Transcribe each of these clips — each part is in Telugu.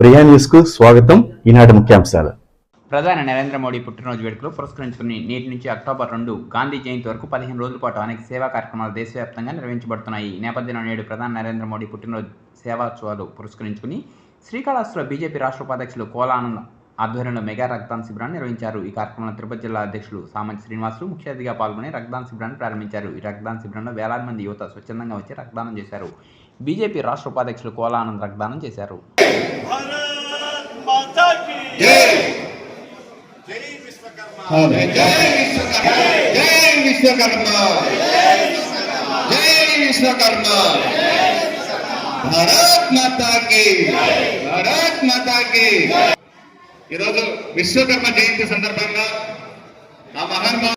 ప్రియా న్యూస్కు స్వాగతం. ఈనాటి ముఖ్యాంశాలు. ప్రధాని నరేంద్ర మోడీ పుట్టినరోజు వేడుకలు పురస్కరించుకుని నేటి నుంచి అక్టోబర్ రెండు గాంధీ జయంతి వరకు పదిహేను రోజుల పాటు అనేక సేవా కార్యక్రమాలు దేశవ్యాప్తంగా నిర్వహించబడుతున్నాయి. ఈ నేపథ్యంలో నేడు ప్రధాని నరేంద్ర మోడీ పుట్టినరోజు సేవాత్సవాలు పురస్కరించుకుని శ్రీకాళహస్తిలో బీజేపీ రాష్ట్ర ఉపాధ్యక్షులు కోలానంద్ ఆధ్వర్యంలో మెగా రక్తదాన శిబిరాన్ని నిర్వహించారు. ఈ కార్యక్రమంలో తిరుపతి జిల్లా అధ్యక్షులు సామంతి శ్రీనివాసులు ముఖ్య అతిథిగా పాల్గొని రక్తదాన శిబిరాన్ని ప్రారంభించారు. ఈ రక్తదాన శిబిరంలో వేలాది మంది యువత స్వచ్ఛందంగా వచ్చి రక్తదానం చేశారు. బీజేపీ రాష్ట్ర ఉపాధ్యక్షులు కోలానంద్ రక్తదానం చేశారు. జై విశ్వకర్మ జై విశ్వకర్మ భారత్ మాతాకి భారత్ మాతాకి ఈరోజు విశ్వకర్మ జయంతి సందర్భంగా ఆ మహానుభావు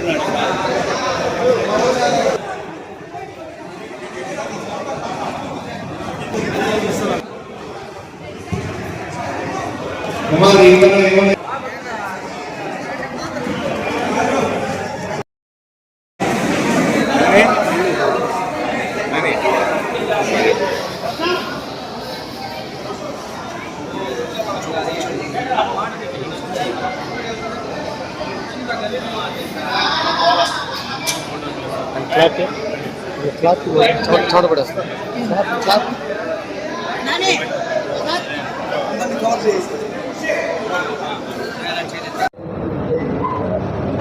కూర్చున్నాడు Thank you. కుమార్ ఇంట్లో ఏమన్నా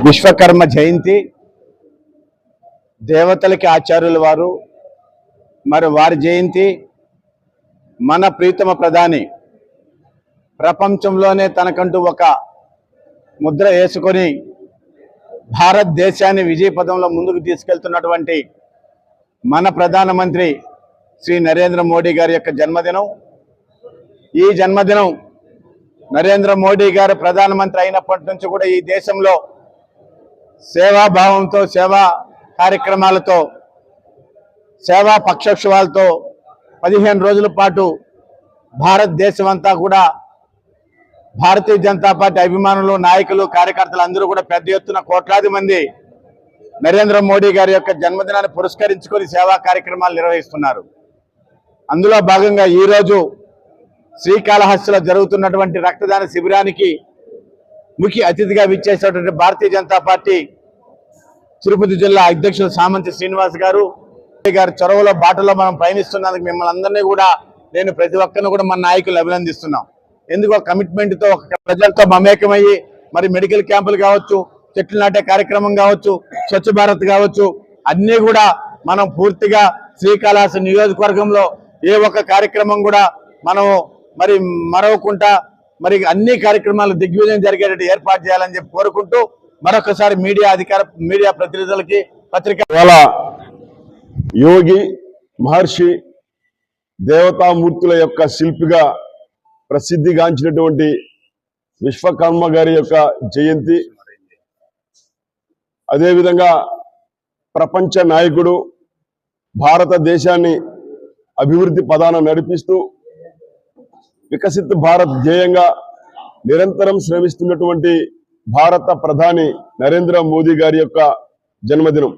విశ్వకర్మ జయంతి. దేవతలకి ఆచార్యుల వారు. మరి వారి జయంతి మన ప్రీతమ ప్రధాని. ప్రపంచంలోనే తనకంటూ ఒక ముద్ర వేసుకొని భారతదేశాన్ని విజయపదంలో ముందుకు తీసుకెళ్తున్నటువంటి మన ప్రధానమంత్రి శ్రీ నరేంద్ర మోడీ గారి యొక్క జన్మదినం. ఈ జన్మదినం నరేంద్ర మోడీ గారు ప్రధానమంత్రి అయినప్పటి నుంచి కూడా ఈ దేశంలో సేవాభావంతో సేవా కార్యక్రమాలతో సేవా పక్షోక్షవాలతో పదిహేను రోజుల పాటు భారతదేశం అంతా కూడా భారతీయ జనతా పార్టీ అభిమానులు నాయకులు కార్యకర్తలు అందరూ కూడా పెద్ద ఎత్తున కోట్లాది మంది నరేంద్ర మోడీ గారి యొక్క జన్మదినాన్ని పురస్కరించుకొని సేవా కార్యక్రమాలు నిర్వహిస్తున్నారు. అందులో భాగంగా ఈరోజు శ్రీకాళహస్తిలో జరుగుతున్నటువంటి రక్తదాన శిబిరానికి ముఖ్య అతిథిగా విచ్చేసినటువంటి భారతీయ జనతా పార్టీ తిరుపతి జిల్లా అధ్యక్షులు సామంతి శ్రీనివాస్ గారు గారి చొరవలో బాటలో మనం పయనిస్తున్నందుకు మిమ్మల్ని అందరినీ కూడా నేను ప్రతి ఒక్కరిని కూడా మన నాయకులు అభినందిస్తున్నాం. ఎందుకో కమిట్మెంట్తో ప్రజలతో మమేకమయ్యి మరి మెడికల్ క్యాంపులు కావచ్చు చెట్లు నాటే కార్యక్రమం కావచ్చు స్వచ్ఛ భారత్ కావచ్చు అన్ని కూడా మనం పూర్తిగా శ్రీకాళహస్తి నియోజకవర్గంలో ఏ ఒక్క కార్యక్రమం కూడా మనం మరి మరవకుండా మరి అన్ని కార్యక్రమాలు దిగ్విజయం జరిగేటట్టు ఏర్పాటు చేయాలని చెప్పి కోరుకుంటూ మరొకసారి మీడియా అధికార మీడియా ప్రతినిధులకి పత్రిక యోగి మహర్షి దేవతామూర్తుల యొక్క శిల్పిగా ప్రసిద్ధిగాంచినటువంటి విశ్వకర్మ గారి యొక్క జయంతి. అదేవిధంగా ప్రపంచ నాయకుడు భారతదేశాన్ని అభివృద్ధి పదాన నడిపిస్తూ వికసిత్ భారత్ ధ్యేయంగా నిరంతరం శ్రమిస్తున్నటువంటి భారత ప్రధాని నరేంద్ర మోదీ గారి యొక్క జన్మదినం.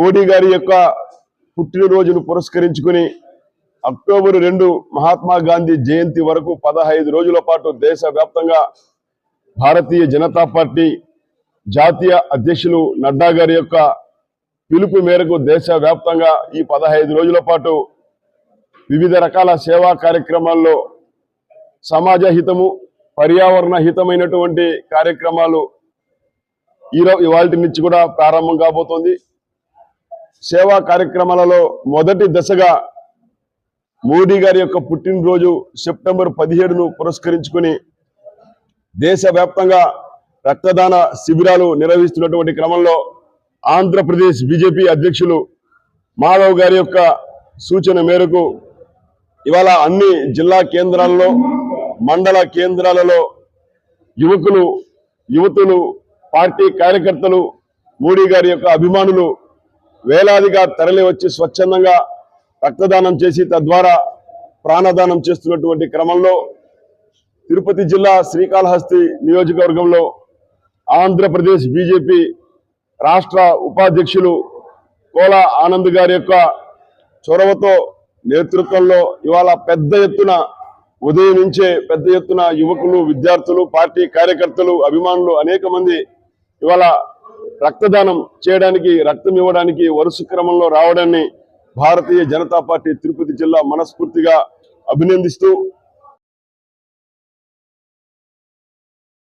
మోడీ గారి యొక్క పుట్టినరోజును పురస్కరించుకుని అక్టోబర్ రెండు మహాత్మా గాంధీ జయంతి వరకు పదహైదు రోజుల పాటు దేశవ్యాప్తంగా భారతీయ జనతా పార్టీ జాతీయ అధ్యక్షులు నడ్డా గారి యొక్క పిలుపు మేరకు దేశవ్యాప్తంగా ఈ పదహైదు రోజుల పాటు వివిధ రకాల సేవా కార్యక్రమాల్లో సమాజ హితము పర్యావరణ హితమైనటువంటి కార్యక్రమాలు ఈరో ఇవాళ నుంచి కూడా ప్రారంభం కాబోతోంది. సేవా కార్యక్రమాలలో మొదటి దశగా మోడీ గారి యొక్క పుట్టినరోజు సెప్టెంబర్ పదిహేడును పురస్కరించుకుని దేశవ్యాప్తంగా రక్తదాన శిబిరాలు నిర్వహిస్తున్నటువంటి క్రమంలో ఆంధ్రప్రదేశ్ బీజేపీ అధ్యక్షులు మాధవ్ గారి యొక్క సూచన మేరకు ఇవాళ అన్ని జిల్లా కేంద్రాల్లో మండల కేంద్రాలలో యువకులు యువతులు పార్టీ కార్యకర్తలు మోడీ గారి యొక్క అభిమానులు వేలాదిగా తరలి వచ్చి స్వచ్ఛందంగా రక్తదానం చేసి తద్వారా ప్రాణదానం చేస్తున్నటువంటి క్రమంలో తిరుపతి జిల్లా శ్రీకాళహస్తి నియోజకవర్గంలో ఆంధ్రప్రదేశ్ బీజేపీ రాష్ట్ర ఉపాధ్యక్షులు కోల ఆనంద్ గారి యొక్క చొరవతో నేతృత్వంలో ఇవాళ పెద్ద ఎత్తున ఉదయం నుంచే పెద్ద ఎత్తున యువకులు విద్యార్థులు పార్టీ కార్యకర్తలు అభిమానులు అనేక మంది ఇవాళ రక్తదానం చేయడానికి రక్తం ఇవ్వడానికి వరుస క్రమంలో రావడాన్ని భారతీయ జనతా పార్టీ తిరుపతి జిల్లా మనస్ఫూర్తిగా అభినందిస్తూ